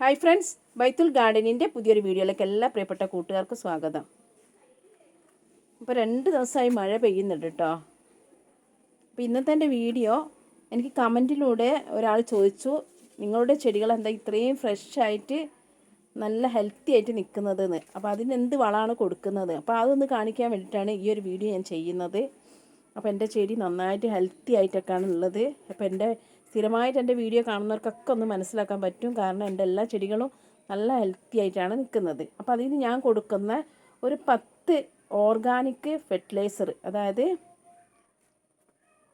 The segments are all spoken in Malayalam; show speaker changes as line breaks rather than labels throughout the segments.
ഹായ് ഫ്രണ്ട്സ് ബൈത്തുൽ ഗാർഡനിന്റെ പുതിയൊരു വീഡിയോയിലേക്ക് എല്ലാ പ്രിയപ്പെട്ട കൂട്ടുകാർക്കും സ്വാഗതം. ഇപ്പോൾ രണ്ട് ദിവസമായി മഴ പെയ്യുന്നുണ്ട് കേട്ടോ അപ്പോൾ ഇന്നത്തെ എന്റെ വീഡിയോ എനിക്ക് കമന്റിലൂടെ ഒരാൾ ചോദിച്ചു നിങ്ങളുടെ ചെടികൾ എന്താ ഇത്രയും ഫ്രഷായിട്ട് നല്ല ഹെൽത്തി ആയിട്ട് നിൽക്കുന്നതെന്ന്? അപ്പോൾ അതിന് എന്ത് വളമാണ് കൊടുക്കുന്നത്? അപ്പോൾ അതൊന്ന് കാണിക്കാൻ വേണ്ടിയിട്ടാണ് ഈ ഒരു വീഡിയോ ഞാൻ ചെയ്യുന്നത്. അപ്പോൾ എന്റെ ചെടി നന്നായിട്ട് ഹെൽത്തി ആയിട്ടൊക്കെയാണ് ഉള്ളത്. അപ്പോൾ എന്റെ സ്ഥിരമായിട്ട് എന്റെ വീഡിയോ കാണുന്നവർക്കൊക്കെ ഒന്ന് മനസ്സിലാക്കാൻ പറ്റും. കാരണം എന്റെ എല്ലാ ചെടികളും നല്ല ഹെൽത്തി ആയിട്ടാണ് നിൽക്കുന്നത്. അപ്പോൾ അതിന് ഞാൻ കൊടുക്കുന്ന ഒരു പത്ത് ഓർഗാനിക് ഫെർട്ടിലൈസർ അതായത്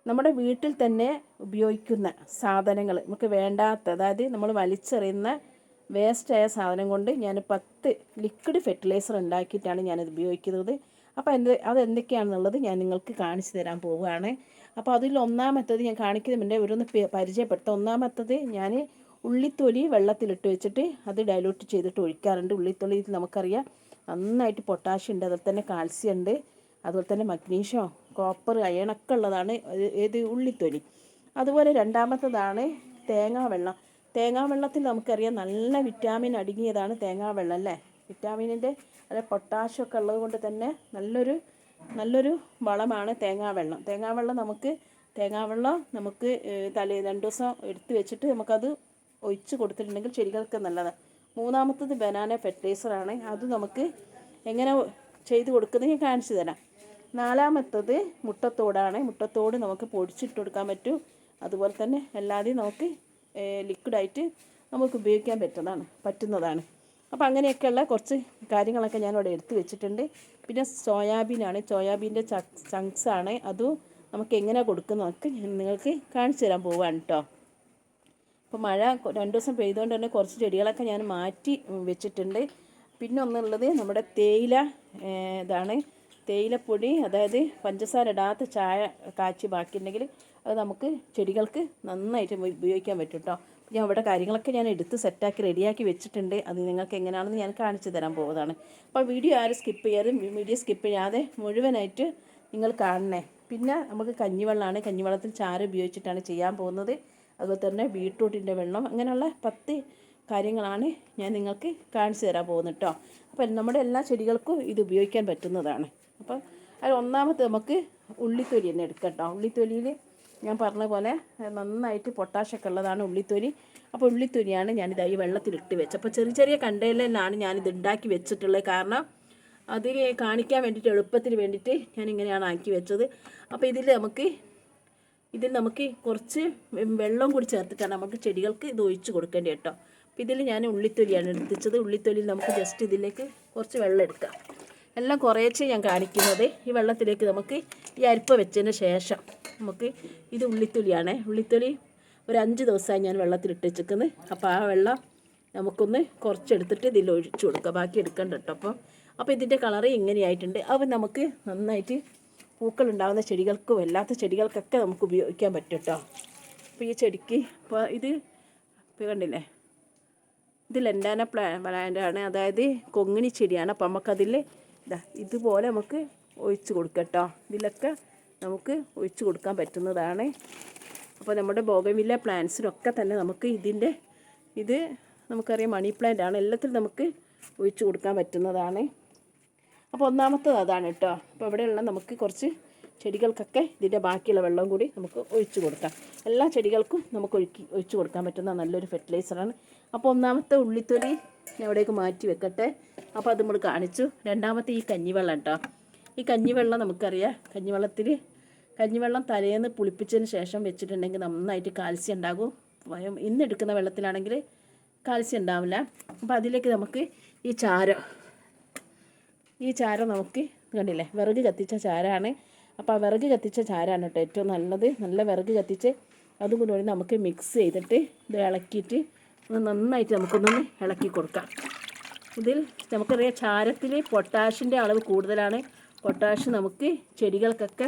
നമ്മുടെ വീട്ടിൽ തന്നെ ഉപയോഗിക്കുന്ന സാധനങ്ങൾ നമുക്ക് വേണ്ടാത്ത അതായത് നമ്മൾ വലിച്ചെറിയുന്ന വേസ്റ്റായ സാധനം കൊണ്ട് ഞാൻ പത്ത് ലിക്വിഡ് ഫെർട്ടിലൈസർ ഉണ്ടാക്കിയിട്ടാണ് ഞാനത് ഉപയോഗിക്കുന്നത്. അപ്പോൾ എന്ത് അതെന്തൊക്കെയാണെന്നുള്ളത് ഞാൻ നിങ്ങൾക്ക് കാണിച്ചു തരാൻ പോവുകയാണ്. അപ്പോൾ അതിൽ ഒന്നാമത്തത് ഞാൻ കാണിക്കുന്ന മുന്നേ ഇവരൊന്ന് പരിചയപ്പെടുത്താം ഒന്നാമത്തത് ഞാൻ ഉള്ളിത്തൊലി വെള്ളത്തിലിട്ട് വെച്ചിട്ട് അത് ഡൈലൂട്ട് ചെയ്തിട്ട് ഒഴിക്കാറുണ്ട്. ഉള്ളിത്തൊലി നമുക്കറിയാം നന്നായിട്ട് പൊട്ടാഷ്യം ഉണ്ട് അതുപോലെ തന്നെ കാൽസ്യം ഉണ്ട് അതുപോലെ തന്നെ മഗ്നീഷ്യം കോപ്പർ അയണൊക്കെ ഉള്ളതാണ് ഏത് ഉള്ളിത്തൊലി. അതുപോലെ രണ്ടാമത്തതാണ് തേങ്ങാ വെള്ളം. തേങ്ങാ വെള്ളത്തിൽ നമുക്കറിയാം നല്ല വിറ്റാമിൻ അടങ്ങിയതാണ് തേങ്ങാ വെള്ളം അല്ലേ? വിറ്റാമിനിന്റെ അതായത് പൊട്ടാഷ്യം ഒക്കെ ഉള്ളത് കൊണ്ട് തന്നെ നല്ലൊരു നല്ലൊരു വളമാണ് തേങ്ങാവെള്ളം. തേങ്ങാവെള്ളം തേങ്ങാ വെള്ളം നമുക്ക് തേങ്ങാവെള്ളം നമുക്ക് തലേ രണ്ട് ദിവസം എടുത്ത് വെച്ചിട്ട് നമുക്കത് ഒഴിച്ച് കൊടുത്തിട്ടുണ്ടെങ്കിൽ ചെടികൾക്ക് നല്ലതാണ് മൂന്നാമത്തത് ബനാന ഫെർട്ടിലൈസറാണ് അത് നമുക്ക് എങ്ങനെ ചെയ്ത് കൊടുക്കുന്നത് ഞാൻ കാണിച്ചു തരാം. നാലാമത്തത് മുട്ടത്തോടാണ്. മുട്ടത്തോട് നമുക്ക് പൊടിച്ചിട്ട് കൊടുക്കാൻ പറ്റും. അതുപോലെ തന്നെ എല്ലാതെയും നമുക്ക് ലിക്വിഡായിട്ട് നമുക്ക് ഉപയോഗിക്കാൻ പറ്റുന്നതാണ് പറ്റുന്നതാണ്. അപ്പോൾ അങ്ങനെയൊക്കെയുള്ള കുറച്ച് കാര്യങ്ങളൊക്കെ ഞാൻ എടുത്തു വെച്ചിട്ടുണ്ട്. പിന്നെ സോയാബീനാണ്. സോയാബീന്റെ ചങ്ക്സ് ആണ്. അതും നമുക്ക് എങ്ങനെ കൊടുക്കുന്നതൊക്കെ ഞാൻ നിങ്ങൾക്ക് കാണിച്ചു തരാൻ പോവുകയാണ് കേട്ടോ അപ്പോൾ മഴ രണ്ട് ദിവസം പെയ്തുകൊണ്ട് തന്നെ കുറച്ച് ചെടികളൊക്കെ ഞാൻ മാറ്റി വെച്ചിട്ടുണ്ട്. പിന്നെ ഒന്നുള്ളത് നമ്മുടെ തേയില ഇതാണ്. തേയിലപ്പൊടി അതായത് പഞ്ചസാര ഇടാത്ത ചായ കാച്ചി ബാക്കിയുണ്ടെങ്കിൽ അത് നമുക്ക് ചെടികൾക്ക് നന്നായിട്ട് ഉപയോഗിക്കാൻ പറ്റും കേട്ടോ ഞാൻ ഇവിടെ കാര്യങ്ങളൊക്കെ ഞാൻ എടുത്ത് സെറ്റാക്കി റെഡിയാക്കി വെച്ചിട്ടുണ്ട്. അത് നിങ്ങൾക്ക് എങ്ങനെയാണെന്ന് ഞാൻ കാണിച്ചു തരാൻ പോകുന്നതാണ് അപ്പോൾ വീഡിയോ ആരും സ്കിപ്പ് ചെയ്യാതെ വീഡിയോ സ്കിപ്പ് ചെയ്യാതെ മുഴുവനായിട്ട് നിങ്ങൾ കാണണേ. പിന്നെ നമുക്ക് കഞ്ഞിവെള്ളമാണ്. കഞ്ഞിവെള്ളത്തിൽ ചാരം ഉപയോഗിച്ചിട്ടാണ് ചെയ്യാൻ പോകുന്നത്. അതുപോലെ തന്നെ ബീട്രൂട്ടിന്റെ വെള്ളം അങ്ങനെയുള്ള പത്ത് കാര്യങ്ങളാണ് ഞാൻ നിങ്ങൾക്ക് കാണിച്ചു തരാൻ പോകുന്നത് കേട്ടോ. അപ്പം നമ്മുടെ എല്ലാ ചെടികൾക്കും ഇത് ഉപയോഗിക്കാൻ പറ്റുന്നതാണ്. അപ്പം അതിൽ ഒന്നാമത്തെ നമുക്ക് ഉള്ളിത്തൊലി തന്നെ എടുക്കാം കേട്ടോ. ഉള്ളിത്തൊലിയിൽ ഞാൻ പറഞ്ഞ പോലെ നന്നായിട്ട് പൊട്ടാഷൊക്കെ ഉള്ളതാണ് ഉള്ളിത്തൊലി. അപ്പോൾ ഉള്ളിത്തൊലിയാണ് ഞാനിത് ഈ വെള്ളത്തിലിട്ട് വെച്ചത്. അപ്പോൾ ചെറിയ ചെറിയ കണ്ടെയ്നറിലാണ് ഞാനിത് ഉണ്ടാക്കി വെച്ചിട്ടുള്ളത്. കാരണം അത് കാണിക്കാൻ വേണ്ടിയിട്ട് എളുപ്പത്തിന് വേണ്ടിയിട്ട് ഞാൻ ഇങ്ങനെയാണ് ആക്കി വെച്ചത്. അപ്പോൾ ഇതിൽ നമുക്ക് ഇതിൽ നമുക്ക് കുറച്ച് വെള്ളം കൂടി ചേർത്തിട്ടാണ് നമുക്ക് ചെടികൾക്ക് ഇത് ഒഴിച്ച് കൊടുക്കേണ്ടത് കേട്ടോ. അപ്പോൾ ഇതിൽ ഞാൻ ഉള്ളിത്തൊലിയാണ് എടുത്തിച്ചത്. ഉള്ളിത്തൊലിയിൽ നമുക്ക് ജസ്റ്റ് ഇതിലേക്ക് കുറച്ച് വെള്ളം എടുക്കാം. എല്ലാം കുറേശ്ശെ ഞാൻ കാണിക്കുന്നത്. ഈ വെള്ളത്തിലേക്ക് നമുക്ക് ഈ അരിപ്പ വെച്ചതിന് ശേഷം. നമുക്ക് ഇത് ഉള്ളിത്തൊലിയാണ്. ഉള്ളിത്തൊലി ഒരു അഞ്ച് ദിവസമായി ഞാൻ വെള്ളത്തിലിട്ട് വെച്ചിരിക്കുന്നത് അപ്പോൾ ആ വെള്ളം നമുക്കൊന്ന് കുറച്ചെടുത്തിട്ട് ഇതിൽ ഒഴിച്ചു കൊടുക്കുക ബാക്കി എടുക്കണ്ട കേട്ടോ അപ്പോൾ അപ്പോൾ ഇതിന്റെ കളറ് ഇങ്ങനെയായിട്ടുണ്ട്. അപ്പോൾ നമുക്ക് നന്നായിട്ട് പൂക്കൾ ഉണ്ടാകുന്ന ചെടികൾക്കും അല്ലാത്ത ചെടികൾക്കൊക്കെ നമുക്ക് ഉപയോഗിക്കാൻ പറ്റും കേട്ടോ. അപ്പോൾ ഈ ചെടിക്ക് ഇപ്പോൾ ഇത് ഇപ്പോൾ കണ്ടില്ലേ? ഇത് ലെൻഡാന പ്ലാ പ്ലാന്റാണ് അതായത് കൊങ്ങിണി ചെടിയാണ്. അപ്പോൾ നമുക്കതിൽ ഇതാ ഇതുപോലെ നമുക്ക് ഒഴിച്ച് കൊടുക്കാം കേട്ടോ. ഇതിലൊക്കെ നമുക്ക് ഒഴിച്ചു കൊടുക്കാൻ പറ്റുന്നതാണ്. അപ്പോൾ നമ്മുടെ ബോഗമില്ല പ്ലാന്റ്സിനൊക്കെ തന്നെ നമുക്ക് ഇതിന്റെ ഇത് നമുക്കറിയാം മണി പ്ലാന്റ് ആണ്. എല്ലാത്തിലും നമുക്ക് ഒഴിച്ചു കൊടുക്കാൻ പറ്റുന്നതാണ്. അപ്പോൾ ഒന്നാമത്തത് അതാണ് കേട്ടോ. അപ്പോൾ ഇവിടെയുള്ള നമുക്ക് കുറച്ച് ചെടികൾക്കൊക്കെ ഇതിന്റെ ബാക്കിയുള്ള വെള്ളം കൂടി നമുക്ക് ഒഴിച്ചു കൊടുക്കാം. എല്ലാ ചെടികൾക്കും നമുക്ക് ഒഴുക്കി ഒഴിച്ച് കൊടുക്കാൻ പറ്റുന്ന നല്ലൊരു ഫെർട്ടിലൈസറാണ് അപ്പോൾ ഒന്നാമത്തെ ഉള്ളിത്തൊലി ഞാൻ എവിടേക്ക് മാറ്റി വെക്കട്ടെ. അപ്പോൾ അത് നമ്മൾ കാണിച്ചു. രണ്ടാമത്തെ ഈ കഞ്ഞിവെള്ളം കേട്ടോ. ഈ കഞ്ഞിവെള്ളം നമുക്കറിയാം. കഞ്ഞിവെള്ളത്തിൽ കഞ്ഞിവെള്ളം തലേന്ന് പുളിപ്പിച്ചതിന് ശേഷം വെച്ചിട്ടുണ്ടെങ്കിൽ നന്നായിട്ട് കാൽസ്യം ഉണ്ടാകും. ഇന്ന് എടുക്കുന്ന വെള്ളത്തിലാണെങ്കിൽ കാൽസ്യം ഉണ്ടാവില്ല. അപ്പോൾ അതിലേക്ക് നമുക്ക് ഈ ചാരം ഈ ചാരം നമുക്ക് കണ്ടില്ലേ? വിറക് കത്തിച്ച ചാരമാണ് അപ്പോൾ ആ വിറക് കത്തിച്ച ചാരമാണ് കേട്ടോ ഏറ്റവും നല്ലത്. നല്ല വിറക് കത്തിച്ച് അതും കൂടി നമുക്ക് മിക്സ് ചെയ്തിട്ട് ഇത് ഇളക്കിയിട്ട് നന്നായിട്ട് നമുക്കൊന്നൊന്ന് ഇളക്കി കൊടുക്കാം. ഇതിൽ നമുക്കറിയാം ചാരത്തിൽ പൊട്ടാഷിന്റെ അളവ് കൂടുതലാണ്. പൊട്ടാഷ് നമുക്ക് ചെടികൾക്കൊക്കെ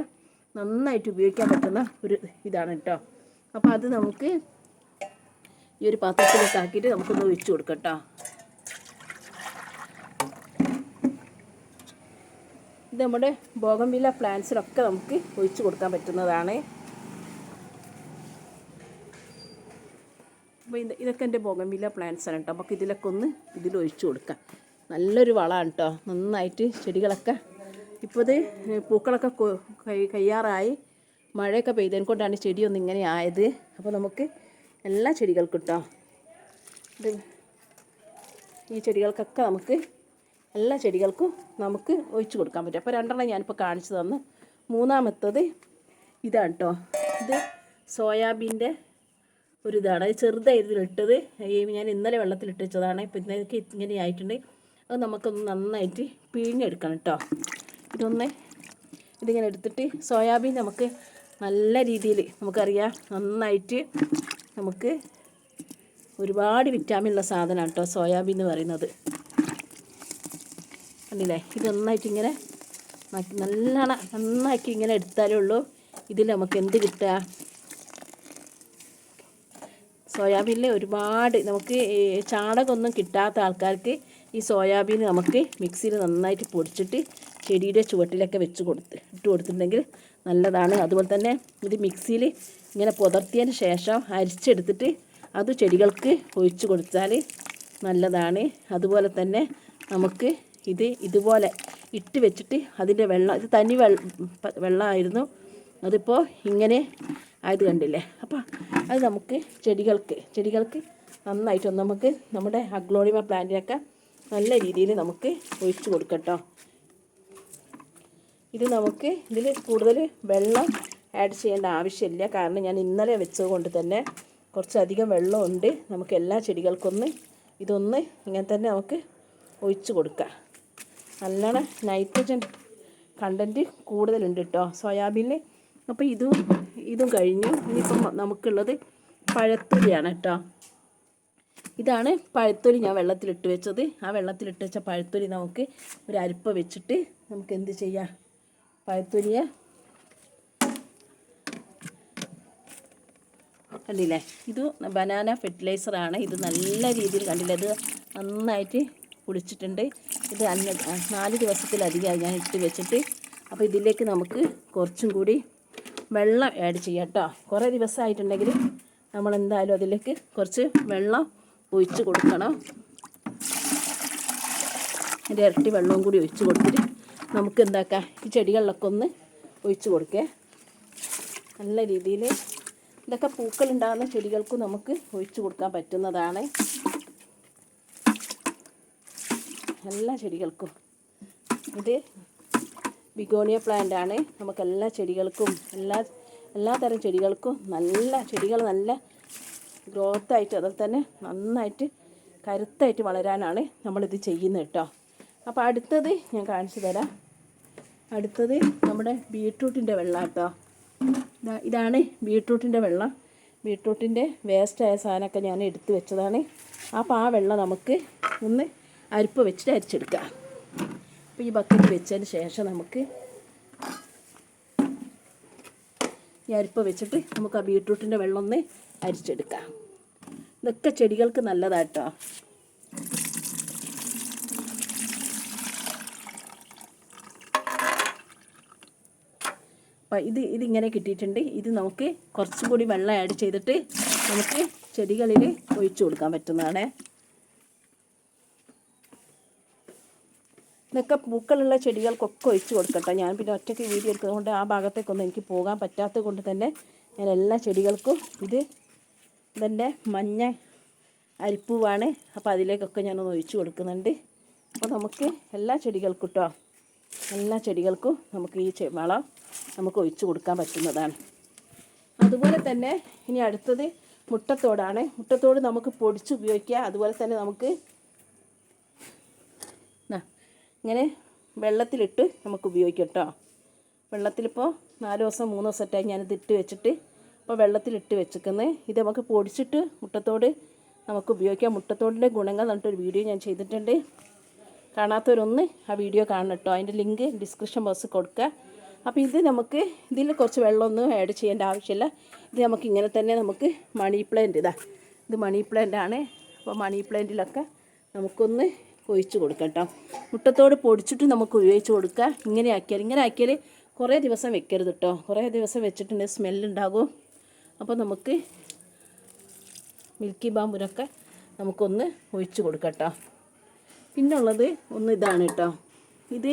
നന്നായിട്ട് ഉപയോഗിക്കാൻ പറ്റുന്ന ഒരു ഇതാണ് കേട്ടോ. അപ്പോൾ അത് നമുക്ക് ഈ ഒരു പാത്രത്തിലേക്ക് ആക്കിയിട്ട് നമുക്കൊന്ന് ഒഴിച്ചു കൊടുക്കാം കേട്ടോ. ഇത് നമ്മുടെ ബോഗംവില പ്ലാന്റ്സിലൊക്കെ നമുക്ക് ഒഴിച്ചു കൊടുക്കാൻ പറ്റുന്നതാണ്. അപ്പോൾ ഇത് ഇതൊക്കെ എന്റെ ബോഗംവില പ്ലാന്റ്സ് ആണ് കേട്ടോ. നമുക്ക് ഇതിലൊക്കെ ഒന്ന് ഇതിൽ ഒഴിച്ചു കൊടുക്കാം. നല്ലൊരു വളമാണ് കേട്ടോ. നന്നായിട്ട് ചെടികളൊക്കെ ഇപ്പോൾ ഇത് പൂക്കളൊക്കെ കൈ കയ്യാറായി. മഴയൊക്കെ പെയ്തതിനെ കൊണ്ടാണ് ചെടിയൊന്നും ഇങ്ങനെ ആയത്. അപ്പോൾ നമുക്ക് എല്ലാ ചെടികൾക്കും കേട്ടോ ഈ ചെടികൾക്കൊക്കെ നമുക്ക് എല്ലാ ചെടികൾക്കും നമുക്ക് ഒഴിച്ചു കൊടുക്കാൻ പറ്റും. അപ്പോൾ രണ്ടെണ്ണം ഞാനിപ്പോൾ കാണിച്ചു തന്നു. മൂന്നാമത്തത് ഇതാണ് കേട്ടോ ഇത് സോയാബീന്റെ ഒരു ഇതാണ് അത് ചെറുതായിരുന്നു ഇട്ടത്. ഞാൻ ഇന്നലെ വെള്ളത്തിലിട്ട് വെച്ചതാണ്. ഇപ്പം ഇന്നലെ ഇങ്ങനെ ആയിട്ടുണ്ട്. അത് നമുക്കൊന്ന് നന്നായിട്ട് പിഴിഞ്ഞെടുക്കണം കേട്ടോ ഇതൊന്ന് ഇതിങ്ങനെ എടുത്തിട്ട് സോയാബീൻ നമുക്ക് നല്ല രീതിയിൽ നമുക്കറിയാം. നന്നായിട്ട് നമുക്ക് ഒരുപാട് വിറ്റാമിൻ ഉള്ള സാധനമാണ് കേട്ടോ സോയാബീൻ എന്ന് പറയുന്നത്. കണ്ടില്ലേ? ഇത് നന്നായിട്ട് ഇങ്ങനെ നല്ലോണം നന്നാക്കി ഇങ്ങനെ എടുത്താലേ ഉള്ളൂ. ഇതിൽ നമുക്ക് എന്ത് കിട്ടുക? സോയാബീനിൽ ഒരുപാട് നമുക്ക് ചാണകമൊന്നും കിട്ടാത്ത ആൾക്കാർക്ക് ഈ സോയാബീൻ നമുക്ക് മിക്സിയിൽ നന്നായിട്ട് പൊടിച്ചിട്ട് ചെടിയുടെ ചുവട്ടിലൊക്കെ വെച്ച് കൊടുത്ത് ഇട്ട് കൊടുത്തിട്ടുണ്ടെങ്കിൽ നല്ലതാണ്. അതുപോലെ തന്നെ ഇത് മിക്സിയിൽ ഇങ്ങനെ പുതർത്തിയതിന് ശേഷം അരിച്ചെടുത്തിട്ട് അത് ചെടികൾക്ക് ഒഴിച്ചു കൊടുത്താൽ നല്ലതാണ്. അതുപോലെ തന്നെ നമുക്ക് ഇത് ഇതുപോലെ ഇട്ട് വെച്ചിട്ട് അതിന്റെ വെള്ളം ഇത് തനി വെള്ള വെള്ളമായിരുന്നു. അതിപ്പോൾ ഇങ്ങനെ ആയത് കണ്ടില്ലേ? അപ്പോൾ അത് നമുക്ക് ചെടികൾക്ക് ചെടികൾക്ക് നന്നായിട്ട് നമുക്ക് നമ്മുടെ അഗ്ലോണിമ പ്ലാന്റിനൊക്കെ നല്ല രീതിയിൽ നമുക്ക് ഒഴിച്ചു കൊടുക്കട്ടോ ഇത് നമുക്ക് ഇതിൽ കൂടുതൽ വെള്ളം ആഡ് ചെയ്യേണ്ട ആവശ്യമില്ല. കാരണം ഞാൻ ഇന്നലെ വെച്ചത് കൊണ്ട് തന്നെ കുറച്ചധികം വെള്ളമുണ്ട്. നമുക്ക് എല്ലാ ചെടികൾക്കൊന്ന് ഇതൊന്ന് ഇങ്ങനെ തന്നെ നമുക്ക് ഒഴിച്ചു കൊടുക്കാം. നല്ലോണം നൈട്രജൻ കണ്ടന്റ് കൂടുതലുണ്ട് കേട്ടോ സോയാബീനിൽ അപ്പോൾ ഇതും ഇതും കഴിഞ്ഞു. ഇനിയിപ്പം നമുക്കുള്ളത് പഴത്തൊലിയാണ് കേട്ടോ ഇതാണ് പഴത്തൊലി ഞാൻ വെള്ളത്തിലിട്ട് വെച്ചത്. ആ വെള്ളത്തിലിട്ട് വെച്ച പഴത്തൊലി നമുക്ക് ഒരു അരിപ്പ വെച്ചിട്ട് നമുക്ക് എന്ത് ചെയ്യാം? പഴത്തൊലിയെ കണ്ടില്ലേ? ഇത് ബനാന ഫെർട്ടിലൈസറാണ് ഇത് നല്ല രീതിയിൽ കണ്ടില്ലേ? ഇത് നന്നായിട്ട് കുടിച്ചിട്ടുണ്ട്. ഇത് അന്ന നാല് ദിവസത്തിലധികമായി ഞാൻ ഇട്ട് വെച്ചിട്ട് അപ്പോൾ ഇതിലേക്ക് നമുക്ക് കുറച്ചും കൂടി വെള്ളം ആഡ് ചെയ്യാം കേട്ടോ കുറേ ദിവസമായിട്ടുണ്ടെങ്കിൽ നമ്മൾ എന്തായാലും അതിലേക്ക് കുറച്ച് വെള്ളം ഒഴിച്ച് കൊടുക്കണം. ഇരട്ടി വെള്ളവും കൂടി ഒഴിച്ച് കൊടുത്തിട്ട് നമുക്ക് എന്താക്കാം ഈ ചെടികളിലൊക്കെ ഒന്ന് ഒഴിച്ച് കൊടുക്കേ. നല്ല രീതിയിൽ ഇതൊക്കെ പൂക്കളുണ്ടാകുന്ന ചെടികൾക്ക് നമുക്ക് ഒഴിച്ച് കൊടുക്കാൻ പറ്റുന്നതാണ്. എല്ലാ ചെടികൾക്കും. ഇത് ബിഗോണിയ പ്ലാന്റ് ആണ്. നമുക്ക് എല്ലാ ചെടികൾക്കും എല്ലാ എല്ലാ തരം ചെടികൾക്കും നല്ല ചെടികൾ നല്ല ഗ്രോത്തായിട്ട് അതുപോലെ തന്നെ നന്നായിട്ട് കരുത്തായിട്ട് വളരാനാണ് നമ്മളിത് ചെയ്യുന്നത് കേട്ടോ. അപ്പോൾ അടുത്തത് ഞാൻ കാണിച്ചു തരാം. അടുത്തത് നമ്മുടെ ബീട്രൂട്ടിന്റെ വെള്ളം കേട്ടോ. ഇതാ ഇതാണ് ബീട്രൂട്ടിന്റെ വെള്ളം. ബീട്രൂട്ടിന്റെ വേസ്റ്റായ സാധനമൊക്കെ ഞാൻ എടുത്തു വെച്ചതാണ്. അപ്പോൾ ആ വെള്ളം നമുക്ക് ഒന്ന് അരിപ്പ് വെച്ചിട്ട് അരിച്ചെടുക്കാം. അപ്പോൾ ഈ ബക്കറ്റ് വെച്ചതിന് ശേഷം നമുക്ക് ഈ അരിപ്പ് വെച്ചിട്ട് നമുക്ക് ആ ബീട്രൂട്ടിന്റെ വെള്ളം ഒന്ന് അരിച്ചെടുക്കാം. ഇതൊക്കെ ചെടികൾക്ക് നല്ലതാട്ടോ. അപ്പം ഇത് ഇതിങ്ങനെ കിട്ടിയിട്ടുണ്ട്. ഇത് നമുക്ക് കുറച്ചും കൂടി വെള്ളം ആഡ് ചെയ്തിട്ട് നമുക്ക് ചെടികളിൽ ഒഴിച്ചു കൊടുക്കാൻ പറ്റുന്നതാണ്. ഇതൊക്കെ പൂക്കളുള്ള ചെടികൾക്കൊക്കെ ഒഴിച്ചു കൊടുക്കട്ടെ. ഞാൻ പിന്നെ ഒറ്റയ്ക്ക് വീഡിയോ എടുക്കുന്നതുകൊണ്ട് ആ ഭാഗത്തേക്കൊന്നും എനിക്ക് പോകാൻ പറ്റാത്തത് കൊണ്ട് തന്നെ ഞാൻ എല്ലാ ചെടികൾക്കും ഇത് ഇതെന്റെ മഞ്ഞ അരിപ്പൂവാണ്. അപ്പോൾ അതിലേക്കൊക്കെ ഞാനൊന്ന് ഒഴിച്ചു കൊടുക്കുന്നുണ്ട്. അപ്പോൾ നമുക്ക് എല്ലാ ചെടികൾക്കും കേട്ടോ എല്ലാ ചെടികൾക്കും നമുക്ക് ഈ വളം നമുക്ക് ഒഴിച്ചു കൊടുക്കാൻ പറ്റുന്നതാണ്. അതുപോലെ തന്നെ ഇനി അടുത്തത് മുട്ടത്തോടാണ്. മുട്ടത്തോട് നമുക്ക് പൊടിച്ച് ഉപയോഗിക്കാം. അതുപോലെ തന്നെ നമുക്ക് ഇങ്ങനെ വെള്ളത്തിലിട്ട് നമുക്ക് ഉപയോഗിക്കാം കേട്ടോ. വെള്ളത്തിലിപ്പോൾ നാല് ദിവസം മൂന്ന് ദിവസമായിട്ടായി ഞാനിത് ഇട്ട് വെച്ചിട്ട് ഇപ്പോൾ വെള്ളത്തിലിട്ട് വെച്ചിരിക്കുന്നത് ഇത് നമുക്ക് പൊടിച്ചിട്ട് മുട്ടത്തോട് നമുക്ക് ഉപയോഗിക്കാം. മുട്ടത്തോടിന്റെ ഗുണങ്ങൾ എന്നിട്ടൊരു വീഡിയോ ഞാൻ ചെയ്തിട്ടുണ്ട്. കാണാത്തവരൊന്ന് ആ വീഡിയോ കാണണം കേട്ടോ. അതിന്റെ ലിങ്ക് ഡിസ്ക്രിപ്ഷൻ ബോക്സിൽ കൊടുക്കുക. അപ്പോൾ ഇത് നമുക്ക് ഇതിൽ കുറച്ച് വെള്ളമൊന്നും ആഡ് ചെയ്യേണ്ട ആവശ്യമില്ല. ഇത് നമുക്ക് ഇങ്ങനെ തന്നെ നമുക്ക് മണി പ്ലാന്റ് ഇതാ. ഇത് മണി പ്ലാന്റ് ആണ്. അപ്പോൾ മണി പ്ലാന്റിലൊക്കെ നമുക്കൊന്ന് ഒഴിച്ച് കൊടുക്കാം കേട്ടോ മുട്ടത്തോട് പൊടിച്ചിട്ട് നമുക്ക് ഉപയോഗിച്ച് കൊടുക്കുക. ഇങ്ങനെ ആക്കിയാൽ ഇങ്ങനെ ആക്കിയാൽ കുറേ ദിവസം വെക്കരുത് കേട്ടോ കുറേ ദിവസം വെച്ചിട്ടുണ്ടെങ്കിൽ സ്മെല്ലുണ്ടാകും അപ്പോൾ നമുക്ക് മിൽക്കി ബാമ്പുരൊക്കെ നമുക്കൊന്ന് ഒഴിച്ച് കൊടുക്കാം കേട്ടോ പിന്നുള്ളത് ഒന്ന് ഇതാണ് കേട്ടോ ഇത്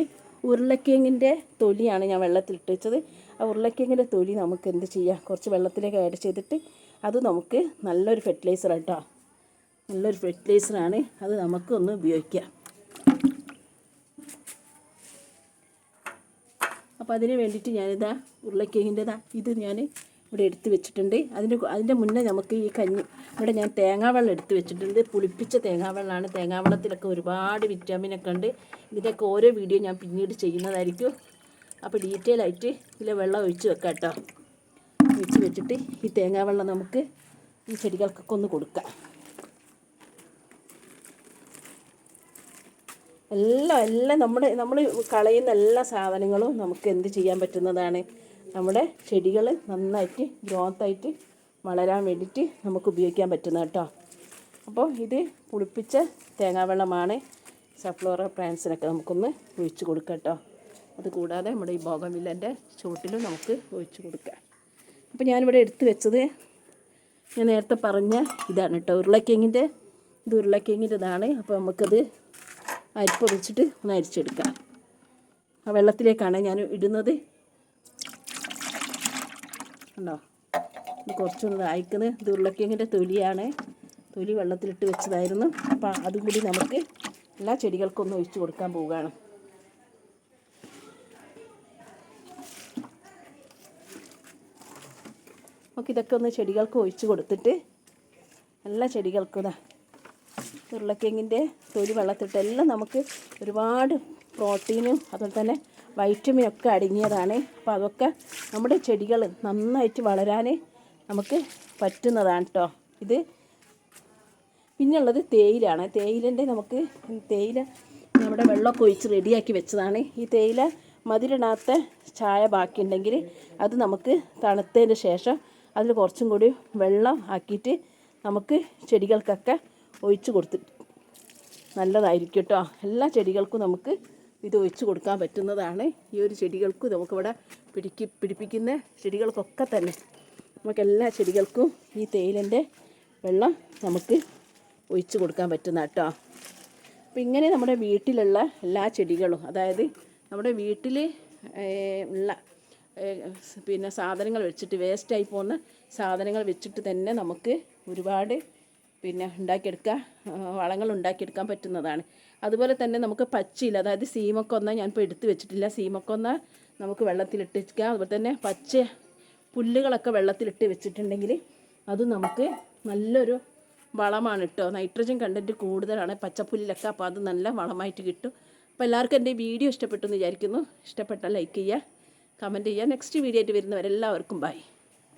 ഉരുളക്കിഴങ്ങിന്റെ തൊലിയാണ് ഞാൻ വെള്ളത്തിലിട്ട് വെച്ചത് ആ ഉരുളക്കിഴങ്ങിന്റെ തൊലി നമുക്ക് എന്ത് ചെയ്യാം? കുറച്ച് വെള്ളത്തിലേക്ക് ആഡ് ചെയ്തിട്ട് അത് നമുക്ക് നല്ലൊരു ഫെർട്ടിലൈസർ കേട്ടോ നല്ലൊരു ഫെർട്ടിലൈസറാണ് അത് നമുക്കൊന്ന് ഉപയോഗിക്കാം. അപ്പോൾ അതിന് വേണ്ടിയിട്ട് ഞാനിതാ ഉരുളക്കിഴങ്ങിന്റെതാ ഇത് ഞാൻ ഇവിടെ എടുത്ത് വെച്ചിട്ടുണ്ട്. അതിന്റെ അതിന്റെ മുന്നേ നമുക്ക് ഈ കഞ്ഞി ഇവിടെ ഞാൻ തേങ്ങാവെള്ളം എടുത്ത് വെച്ചിട്ടുണ്ട്. പുളിപ്പിച്ച തേങ്ങാവെള്ളമാണ് തേങ്ങാവെള്ളത്തിലൊക്കെ ഒരുപാട് വിറ്റാമിനൊക്കെ ഉണ്ട്. ഇതിന്റെയൊക്കെ ഓരോ വീഡിയോ ഞാൻ പിന്നീട് ചെയ്യുന്നതായിരിക്കും. അപ്പോൾ ഡീറ്റെയിൽ ആയിട്ട് ഇതിലെ വെള്ളം ഒഴിച്ച് വെക്കാം കേട്ടോ. ഒഴിച്ച് വെച്ചിട്ട് ഈ തേങ്ങാവെള്ളം നമുക്ക് ഈ ചെടികൾക്കൊക്കെ ഒന്ന് കൊടുക്കാം. എല്ലാം എല്ലാം നമ്മുടെ നമ്മൾ കളയുന്ന എല്ലാ സാധനങ്ങളും നമുക്ക് എന്ത് ചെയ്യാൻ പറ്റുന്നതാണ്. നമ്മുടെ ചെടികൾ നന്നായിട്ട് ഗ്രോത്തായിട്ട് വളരാൻ വേണ്ടിയിട്ട് നമുക്ക് ഉപയോഗിക്കാൻ പറ്റുന്ന കേട്ടോ. അപ്പോൾ ഇത് പുളിപ്പിച്ച തേങ്ങാവെള്ളമാണ് സഫ്ലോറ പ്ലാന്റ്സിനൊക്കെ നമുക്കൊന്ന് ഒഴിച്ചു കൊടുക്കാം കേട്ടോ. അത് കൂടാതെ നമ്മുടെ ഈ ബോഗമില്ലന്റെ ചുവട്ടിലും നമുക്ക് ഒഴിച്ചു കൊടുക്കാം. അപ്പോൾ ഞാനിവിടെ എടുത്ത് വെച്ചത് ഞാൻ നേരത്തെ പറഞ്ഞ ഇതാണ് കേട്ടോ. ഉരുളക്കിഴങ്ങിന്റെ ഇത് ഉരുളക്കിഴങ്ങിന്റെ ഇതാണ് അപ്പോൾ നമുക്കത് അരിപ്പൊടിച്ചിട്ട് ഒന്ന് അരിച്ചെടുക്കാം. ആ വെള്ളത്തിലേക്കാണ് ഞാൻ ഇടുന്നത്. ഉണ്ടോ കുറച്ചൊന്ന് അയക്കുന്നത് ഇത് ഉരുളക്കിഴങ്ങിന്റെ തൊലിയാണ്. തൊലി വെള്ളത്തിലിട്ട് വെച്ചതായിരുന്നു. അപ്പോൾ അതും കൂടി നമുക്ക് എല്ലാ ചെടികൾക്കും ഒന്ന് ഒഴിച്ച് കൊടുക്കാൻ പോവുകയാണ്. നമുക്ക് ഇതൊക്കെ ഒന്ന് ചെടികൾക്ക് ഒഴിച്ച് കൊടുത്തിട്ട് എല്ലാ ചെടികൾക്കും ഇതാ ഉരുളക്കിഴങ്ങിന്റെ തൊലി വെള്ളത്തിട്ട് എല്ലാം നമുക്ക് ഒരുപാട് പ്രോട്ടീനും അതുപോലെ തന്നെ വൈറ്റമിനും ഒക്കെ അടങ്ങിയതാണ്. അപ്പോൾ അതൊക്കെ നമ്മുടെ ചെടികൾ നന്നായിട്ട് വളരാൻ നമുക്ക് പറ്റുന്നതാണ് കേട്ടോ ഇത് പിന്നുള്ളത് തേയിലാണ് തേയിലന്റെ നമുക്ക് തേയില നമ്മുടെ വെള്ളമൊക്കെ ഒഴിച്ച് റെഡിയാക്കി വെച്ചതാണ്. ഈ തേയില മധുരിടാത്ത ചായ ബാക്കിയുണ്ടെങ്കിൽ അത് നമുക്ക് തണുത്തതിന് ശേഷം അതിൽ കുറച്ചും കൂടി വെള്ളം ആക്കിയിട്ട് നമുക്ക് ചെടികൾക്കൊക്കെ ഒഴിച്ച് കൊടുത്ത് നല്ലതായിരിക്കും കേട്ടോ എല്ലാ ചെടികൾക്കും നമുക്ക് ഇത് ഒഴിച്ച് കൊടുക്കാൻ പറ്റുന്നതാണ്. ഈ ഒരു ചെടികൾക്കും നമുക്കിവിടെ പിടിക്ക് പിടിപ്പിക്കുന്ന ചെടികൾക്കൊക്കെ തന്നെ നമുക്ക് എല്ലാ ചെടികൾക്കും ഈ തേയിലന്റെ വെള്ളം നമുക്ക് ഒഴിച്ച് കൊടുക്കാൻ പറ്റുന്ന കേട്ടോ. അപ്പം ഇങ്ങനെ നമ്മുടെ വീട്ടിലുള്ള എല്ലാ ചെടികളും അതായത് നമ്മുടെ വീട്ടിൽ ഉള്ള പിന്നെ സാധനങ്ങൾ വെച്ചിട്ട് വേസ്റ്റായി പോകുന്ന സാധനങ്ങൾ വെച്ചിട്ട് തന്നെ നമുക്ക് ഒരുപാട് പിന്നെ ഉണ്ടാക്കിയെടുക്കുക വളങ്ങൾ ഉണ്ടാക്കിയെടുക്കാൻ പറ്റുന്നതാണ്. അതുപോലെ തന്നെ നമുക്ക് പച്ചയില്ല അതായത് സീമക്കൊന്ന ഞാനിപ്പോൾ എടുത്ത് വെച്ചിട്ടില്ല. സീമക്കൊന്ന നമുക്ക് വെള്ളത്തിലിട്ട് വെക്കാം. അതുപോലെ തന്നെ പച്ച പുല്ലുകളൊക്കെ വെള്ളത്തിലിട്ട് വെച്ചിട്ടുണ്ടെങ്കിൽ അത് നമുക്ക് നല്ലൊരു വളമാണ് കേട്ടോ നൈട്രജൻ കണ്ടന്റ് കൂടുതലാണ് പച്ചപ്പുല്ലിലൊക്കെ. അപ്പോൾ അത് നല്ല വളമായിട്ട് കിട്ടും. അപ്പോൾ എല്ലാവർക്കും എന്റെ വീഡിയോ ഇഷ്ടപ്പെട്ടു എന്ന് വിചാരിക്കുന്നു. ഇഷ്ടപ്പെട്ടാൽ ലൈക്ക് ചെയ്യുക കമന്റ് ചെയ്യുക. നെക്സ്റ്റ് വീഡിയോ ആയിട്ട് വരുന്നവരെല്ലാവർക്കും ബൈ.